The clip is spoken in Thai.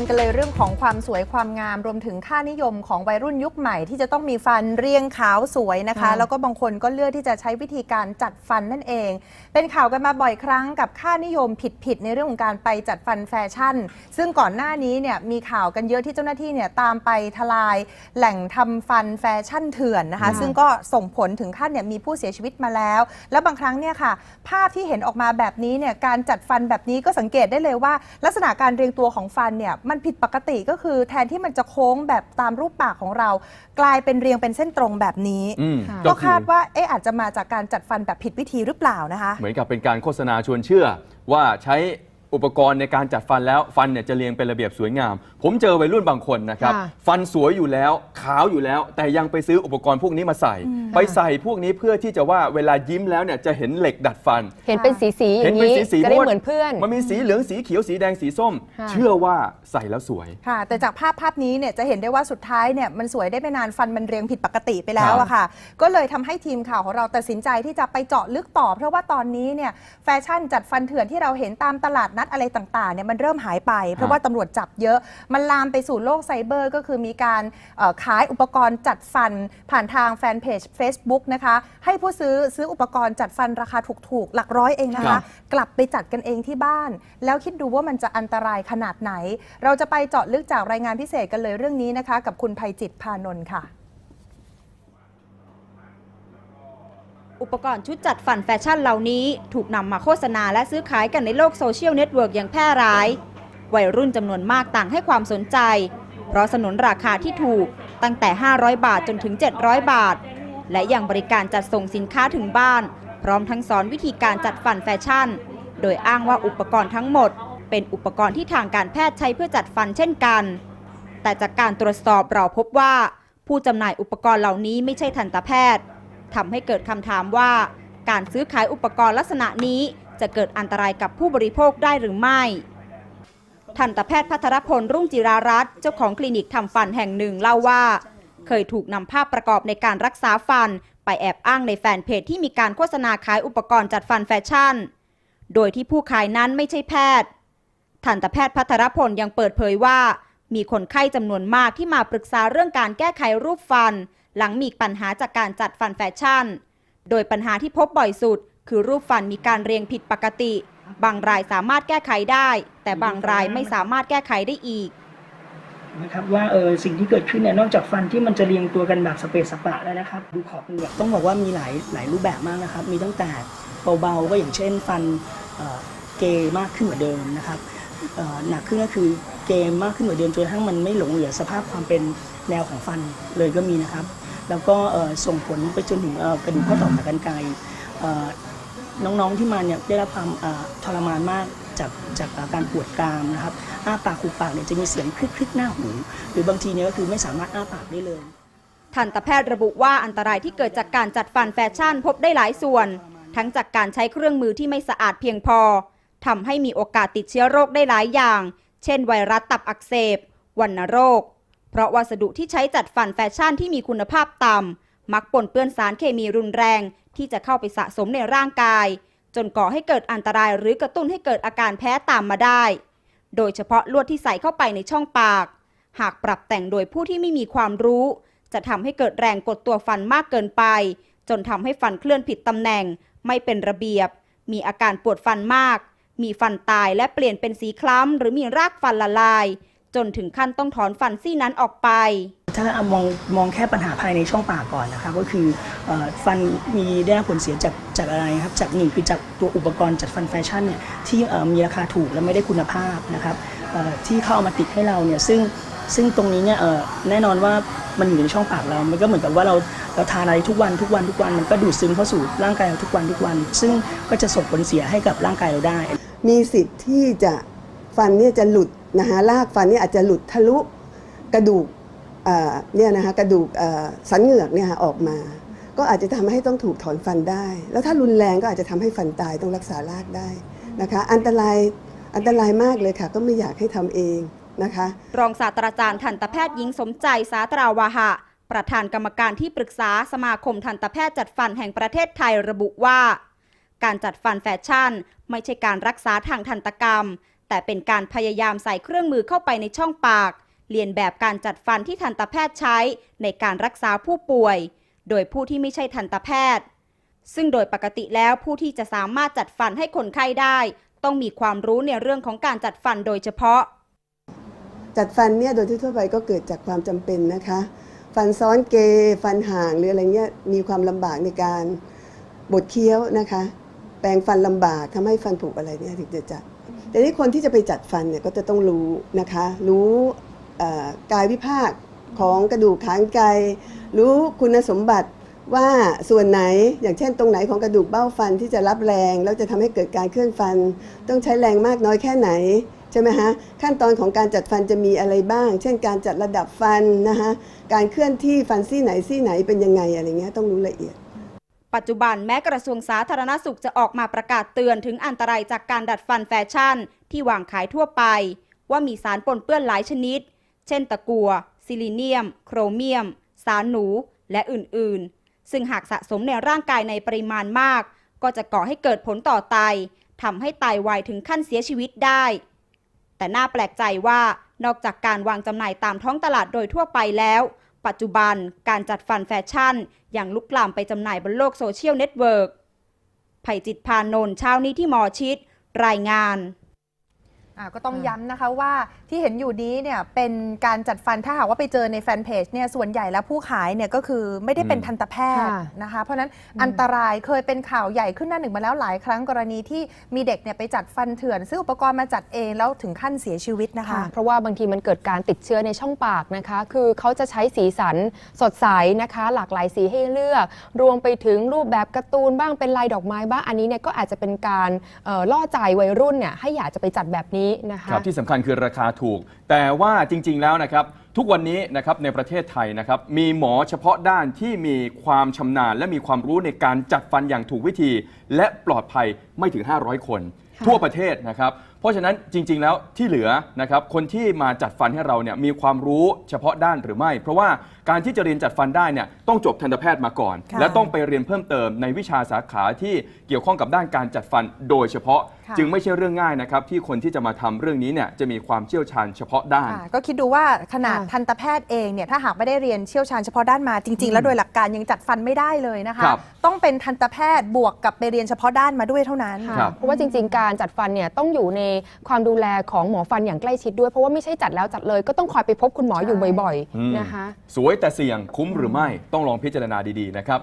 ญกันเลยเรื่องของความสวยความงามรวมถึงค่านิยมของวัยรุ่นยุคใหม่ ที่จะต้องมีฟันเรียงขาวสวยนะคะค่ะแล้วก็บางคนก็เลือกที่จะใช้วิธีการจัดฟันนั่นเอง เป็นข่าวกันมาบ่อยครั้งกับค่านิยมผิดๆในเรื่องของการไปจัดฟันแฟชั่น ซึ่งก่อนหน้านี้เนี่ยมีข่าวกันเยอะที่เจ้าหน้าที่เนี่ยตามไปทลาย แหล่งทำฟันแฟชั่นเถื่อนนะคะค่ะซึ่งก็ส่งผลถึงขั้นเนี่ยมีผู้เสียชีวิตมาแล้ว แล้วบางครั้งเนี่ยค่ะ ภาพที่เห็นออกมาแบบนี้เนี่ยการจัดฟันแบบนี้ก็สังเกตได้เลยว่า ลักษณะการเรียงตัวของฟันเนี่ยมันผิดปกติก็คือแทนที่มันจะโค้งแบบตามรูปปากของเรา กลายเป็นเรียงเป็นเส้นตรงแบบนี้ อืมค่ะก็อคาดว่าเอ๊ะอาจจะมาจากการจัดฟันแบบผิดวิธีหรือเปล่านะคะ เหมือนกับเป็นการโฆษณาชวนเชื่อว่าใช้ อุปกรณ์ในการจัดฟันแล้วฟันเนี่ยจะเรียงเป็นระเบียบสวยงาม ผมเจอวัยรุ่นบางคนนะครับ ค่ะฟันสวยอยู่แล้วขาวอยู่แล้ว แต่ยังไปซื้ออุปกรณ์พวกนี้มาใส่ ไปใส่พวกนี้เพื่อที่จะว่าเวลายิ้มแล้วเนี่ยจะเห็นเหล็กดัดฟัน เห็นเป็นสีสีๆอเห็นย่างเป็นนี้สีสีจะได้เหมือนเพื่อน มันมีสีเหลืองสีเขียวสีแดงสีส้ม ค่ะ เชื่อว่าใส่แล้วสวย ค่ะ แต่จากภาพภาพนี้เนี่ยจะเห็นได้ว่าสุดท้ายเนี่ยมันสวยได้ไม่นานฟันมันเรียงผิดปกติไปแล้วอะค่ะ ก็เลยทำให้ทีมข่าวของเราตัดสินใจที่จะไปเจาะลึกต่อ เพราะว่าตอนนี้เนี่ยแฟชั่นจัดฟันเถื่อนที่เราเห็นตามตลาดนัดอะไรต่างๆเนี่ยมันเริ่มหายไป เพราะว่าตำรวจจับเยอะ มันลามไปสู่โลกไซเบอร์ก็คือมีการเอ่อขายอุปกรณ์จัดฟันผ่านทางแฟนเพจ Facebook นะคะ ให้ผู้ซื้อซื้ออุปกรณ์จัดฟันราคาถูกๆ หลักร้อยเองนะครัคะ บ กลับไปจัดกันเองที่บ้าน แล้วคิดดูว่ามันจะอันตรายขนาดไหน เราจะไปเจาะลึกจากรายงานพิเศษกันเลยเรื่องนี้นะคะ กับคุณภัยจิตพานนท์ค่ะ อุปกรณ์ชุดจัดฟันแฟชั่นเหล่านี้ ถูกนำมาโฆษณาและซื้อขายกันในโลกโซเชียลเน็ตเวิร์กอย่างแพร่หลาย วัยรุ่นจำนวนมากต่างให้ความสนใจ เพราะสนนราคาที่ถูกตั้งแต่ 500 บาทจนถึง 700 บาท และยังบริการจัดส่งสินค้าถึงบ้าน พร้อมทั้งสอนวิธีการจัดฟันแฟชั่น โดยอ้างว่าอุปกรณ์ทั้งหมด เป็นอุปกรณ์ที่ทางการแพทย์ใช้เพื่อจัดฟันเช่นกัน แต่จากการตรวจสอบเราพบว่า ผู้จำหน่ายอุปกรณ์เหล่านี้ไม่ใช่ทันตแพทย์ ทำให้เกิดคำถามว่า การซื้อขายอุปกรณ์ลักษณะนี้จะเกิดอันตรายกับผู้บริโภคได้หรือไม่ ทันตแพทย์พัทรพลรุ่งจิรารัตน์เจ้าของคลินิกทำฟันแห่งหนึ่งเล่าว่า เคยถูกนำภาพประกอบในการรักษาฟัน ไปแอบอ้างในแฟนเพจที่มีการโฆษณาขายอุปกรณ์จัดฟันแฟชั่น โดยที่ผู้ขายนั้นไม่ใช่แพทย์ ทันตแพทย์พัทรพลยังเปิดเผยว่า มีคนไข้จำนวนมากที่มาปรึกษาเรื่องการแก้ไขรูปฟัน หลังมีปัญหาจากการจัดฟันแฟชั่น โดยปัญหาที่พบบ่อยสุด คือรูปฟันมีการเรียงผิดปกติ บางรายสามารถแก้ไขได้ แต่บางรายไม่สามารถแก้ไขได้อีกนะครับว่าเออสิ่งที่เกิดขึ้นเนี่ยนอกจากฟันที่มันจะเรียงตัวกันแบบสเปซสปะแล้วนะครับดูขอบเป็นแบบต้องบอกว่ามีหลายหลายรูปแบบมากนะครับ มีตั้งแต่เบาๆก็อย่างเช่นฟันเเกย์มากขึ้นกว่าเดิมนะครับหนักขึ้นก็คือเกย์มากขึ้นกว่าเดิมจนกระทั่งมันไม่หลงเหลือสภาพความเป็นแนวของฟันเลยก็มีนะครับ แล้วก็ส่งผลไปจนถึงเอ่อกระดูกข้อต่อขากรรไกรเอ่น้องๆที่มาเนี่ยได้รับความทรมานมากจากจากการปวดกรามนะครับอ้าปากขูปากเนี่ยจะมีเสียงคลิกๆหน้าหูหรือบางทีเนี่ยก็คือไม่สามารถอ้าปากได้เลยทันตแพทย์ระบุว่าอันตรายที่เกิดจากการจัดฟันแฟชั่นพบได้หลายส่วน ทั้งจากการใช้เครื่องมือที่ไม่สะอาดเพียงพอทำให้มีโอกาสติดเชื้อโรคได้หลายอย่าง เช่น ไวรัสตับอักเสบวัณโรค เพราะวัสดุที่ใช้จัดฟันแฟชั่นที่มีคุณภาพต่ำมักปนเปื้อนสารเคมีรุนแรง ที่จะเข้าไปสะสมในร่างกาย จนก่อให้เกิดอันตรายหรือกระตุ้นให้เกิดอาการแพ้ตามมาได้ โดยเฉพาะลวดที่ใส่เข้าไปในช่องปาก หากปรับแต่งโดยผู้ที่ไม่มีความรู้ จะทำให้เกิดแรงกดตัวฟันมากเกินไป จนทำให้ฟันเคลื่อนผิดตำแหน่ง ไม่เป็นระเบียบ มีอาการปวดฟันมาก มีฟันตายและเปลี่ยนเป็นสีคล้ำหรือมีรากฟันละลาย จนถึงขั้นต้องถอนฟันซี่นั้นออกไป ถ้ามองมองแค่ปัญหาภายในช่องปากก่อนนะครับก็คือเออฟันมีได้รับผลเสียจากจากอะไรครับจากหนึ่งคือจากตัวอุปกรณ์จัดฟันแฟชั่นเนี่ยที่เอ่อมีราคาถูกและไม่ได้คุณภาพนะครับเอ่อที่เข้าเอามาติดให้เราเนี่ยซึ่งซึ่งตรงนี้เนี่ยเอ่อแน่นอนว่ามันอยู่ในช่องปากเรา มันก็เหมือนกับว่าเราเราทานอะไรทุกวันทุกวันทุกวัน มันก็ดูดซึมเข้าสู่ร่างกายเราทุกวันทุกวัน ซึ่งก็จะส่งผลเสียให้กับร่างกายเราได้ มีสิทธิ์ที่จะฟันเนี่ยจะหลุด นะคะรากฟันนี่อาจจะหลุดทะลุกระดูกเนี่ยนะคะกระดูกสันเหงือกเนี่ยออกมา ก็อาจจะทำให้ต้องถูกถอนฟันได้ แล้วถ้ารุนแรงก็อาจจะทำให้ฟันตายต้องรักษารากได้นะคะอันตรายอันตรายมากเลยค่ะ ก็ไม่อยากให้ทำเองนะคะรองศาสตราจารย์ทันตแพทย์หญิงสมใจสาตราวาหะ ประธานกรรมการที่ปรึกษาสมาคมทันตแพทย์จัดฟันแห่งประเทศไทยระบุว่า การจัดฟันแฟชั่น ไม่ใช่การรักษาทางทันตกรรม แต่เป็นการพยายามใส่เครื่องมือเข้าไปในช่องปาก เรียนแบบการจัดฟันที่ทันตแพทย์ใช้ในการรักษาผู้ป่วย โดยผู้ที่ไม่ใช่ทันตแพทย์ ซึ่งโดยปกติแล้วผู้ที่จะสามารถจัดฟันให้คนไข้ได้ ต้องมีความรู้ในเรื่องของการจัดฟันโดยเฉพาะ จัดฟันเนี่ยโดยทั่วไปก็เกิดจากความจำเป็นนะคะ ฟันซ้อนเก ฟันห่างหรืออะไรเงี้ยมีความลำบากในการบดเคี้ยวนะคะ แปรงฟันลำบากทำให้ฟันผุอะไรเนี่ยถึงจะจัด แต่นี่คนที่จะไปจัดฟันเนี่ยก็จะต้องรู้นะคะ รู้กายวิภาคของกระดูกขางไกรรู้คุณสมบัติว่าส่วนไหนอย่างเช่น ตรงไหนของกระดูกเบ้าฟันที่จะรับแรงแล้วจะทำให้เกิดการเคลื่อนฟัน ต้องใช้แรงมากน้อยแค่ไหนใช่ไหมฮะขั้นตอนของการจัดฟันจะมีอะไรบ้าง เช่น การจัดระดับฟันนะคะการเคลื่อนที่ฟันซี่ไหนซี่ไหนเป็นยังไงอะไรเงี้ยต้องรู้ละเอียด ปัจจุบันแม้กระทรวงสาธารณสุขจะออกมาประกาศเตือนถึงอันตรายจากการดัดฟันแฟชั่น ที่วางขายทั่วไป ว่ามีสารปนเปื้อนหลายชนิด เช่นตะกัวซิลิเนียม โครเมียม สารหนู และอื่นๆ ซึ่งหากสะสมในร่างกายในปริมาณมาก ก็จะก่อให้เกิดผลต่อไตทำให้ไตาวายถึงขั้นเสียชีวิตได้ แต่น่าแปลกใจว่านอกจากการวางจำหน่ายตามท้องตลาดโดยทั่วไปแล้ว ปัจจุบันการจัดฟันแฟชั่นยังลุกลามไปจำหน่ายบนโลกโซเชียลเน็ตเวิร์กไผ่จิตพานนท์เช้านี้ที่หมอชิด รายงาน อ่าก็ต้องย้ำนะคะว่าที่เห็นอยู่นี้เนี่ยเป็นการจัดฟันถ้าหากว่าไปเจอในแฟนเพจเนี่ยส่วนใหญ่แล้วผู้ขายเนี่ยก็คือไม่ได้เป็นอืมทันตแพทย์ค่ะนะคะ เพราะฉะนั้นอันตรายเคยเป็นข่าวใหญ่ขึ้นหน้าหนึ่งมาแล้วหลายครั้งกรณีที่มีเด็กเนี่ยไปจัดฟันเถื่อน ซื้ออุปกรณ์มาจัดเองแล้วถึงขั้นเสียชีวิตนะคะ ค่ะเพราะว่าบางทีมันเกิดการติดเชื้อในช่องปากนะคะ คือเขาจะใช้สีสันสดใสนะคะ หลากหลายสีให้เลือก รวมไปถึงรูปแบบการ์ตูนบ้างเป็นลายดอกไม้บ้างอันนี้เนี่ยก็อาจจะเป็นการเอ่อล่อใจวัยรุ่นเนี่ยให้อยากจะไปจัดแบบนี้นะคะ ครับที่สำคัญคือราคาถูก แต่ว่าจริง ๆ แล้วนะครับ ทุกวันนี้นะครับในประเทศไทยนะครับมีหมอเฉพาะด้านที่มีความชำนาญ และมีความรู้ในการจัดฟันอย่างถูกวิธี และปลอดภัยไม่ถึง 500 คน ค่ะ ทั่วประเทศนะครับ เพราะฉะนั้นจริง ๆ แล้วที่เหลือนะครับคนที่มาจัดฟันให้เราเนี่ยมีความรู้เฉพาะด้านหรือไม่ เพราะว่าการที่จะเรียนจัดฟันได้เนี่ยต้องจบทันตแพทย์มาก่อน ค่ะและต้องไปเรียนเพิ่มเติมในวิชาสาขาที่เกี่ยวข้องกับด้านการจัดฟันโดยเฉพาะค่ะ จึงไม่ใช่เรื่องง่ายนะครับที่คนที่จะมาทำเรื่องนี้เนี่ยจะมีความเชี่ยวชาญเฉพาะด้านค่ะก็คิดดูว่าขนาดค่ะทันตแพทย์เองเนี่ยถ้าหากไม่ได้เรียนเชี่ยวชาญเฉพาะด้านมาจริง ๆ แล้วโดยหลักการยังจัดฟันไม่ได้เลยนะคะ ครับต้องเป็นทันตแพทย์บวกกับไปเรียนเฉพาะด้านมาด้วยเท่านั้นค่ะครับ เพราะว่าจริง ๆ การจัดฟันเนี่ยต้องอยู่ในความดูแลของหมอฟันอย่างใกล้ชิดด้วยเพราะว่าไม่ใช่จัดแล้วจัดเลยก็ต้องคอยไปพบคุณหมออยู่บ่อยอืมๆนะคะ สวยแต่เสี่ยงคุ้มหรือไม่ต้องลองพิจารณาดีๆนะครับ